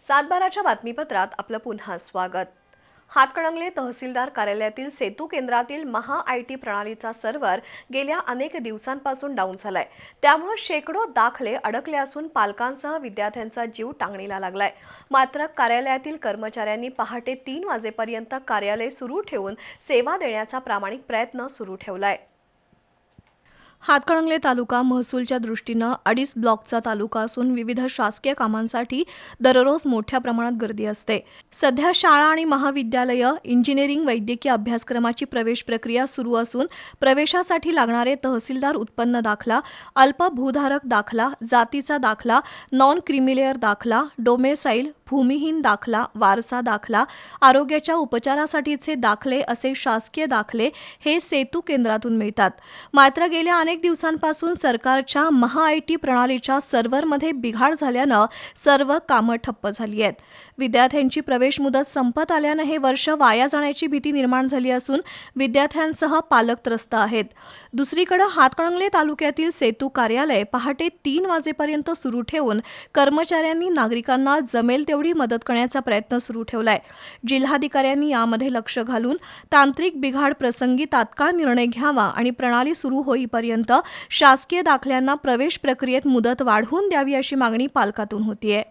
सातबाराच्या बातमीपत्रात आपलं पुन्हा स्वागत. हातकणंगले तहसीलदार कार्यालयातील सेतू केंद्रातील महा आय टी प्रणालीचा सर्व्हर गेल्या अनेक दिवसांपासून डाऊन झालाय. त्यामुळे शेकडो दाखले अडकले असून पालकांसह विद्यार्थ्यांचा जीव टांगणीला लागलाय. मात्र कार्यालयातील कर्मचाऱ्यांनी पहाटे तीन वाजेपर्यंत कार्यालय सुरू ठेवून सेवा देण्याचा प्रामाणिक प्रयत्न सुरू ठेवलाय. हातकणंगले तालुका महसूलच्या दृष्टीनं अडीच ब्लॉकचा तालुका असून विविध शासकीय कामांसाठी दररोज मोठ्या प्रमाणात गर्दी असते. सध्या शाळा आणि महाविद्यालयं इंजिनिअरिंग वैद्यकीय अभ्यासक्रमाची प्रवेश प्रक्रिया सुरू असून प्रवेशासाठी लागणारे तहसीलदार उत्पन्न दाखला अल्प भूधारक दाखला जातीचा दाखला नॉन क्रिमिलेअर दाखला डोमेसाईल भूमिहीन दाखला वारसा दाखला आरोग्याच्या उपचारासाठीचे दाखले असे शासकीय दाखले हे सेतू केंद्रातून मिळतात. मात्र गेल्या अनेक दिवसांपासून सरकारच्या महा आय टी प्रणालीच्या सर्व्हरमध्ये बिघाड झाल्यानं सर्व कामं ठप्प झाली आहेत. विद्यार्थ्यांची प्रवेश मुदत संपत आल्यानं हे वर्ष वाया जाण्याची भीती निर्माण झाली असून विद्यार्थ्यांसह पालक त्रस्त आहेत. दुसरीकडे हातकणंगले तालुक्यातील सेतू कार्यालय पहाटे तीन वाजेपर्यंत सुरू ठेवून कर्मचाऱ्यांनी नागरिकांना जमेल तेवढी मदत करण्याचा प्रयत्न सुरू ठेवलाय. जिल्हाधिकाऱ्यांनी यामध्ये लक्ष घालून तांत्रिक बिघाड प्रसंगी तात्काळ निर्णय घ्यावा आणि प्रणाली सुरू होईपर्यंत शासकीय दाखल्यांना प्रवेश प्रक्रियेत मुदत वाढवून द्यावी अशी मागणी पालकातून होतीये.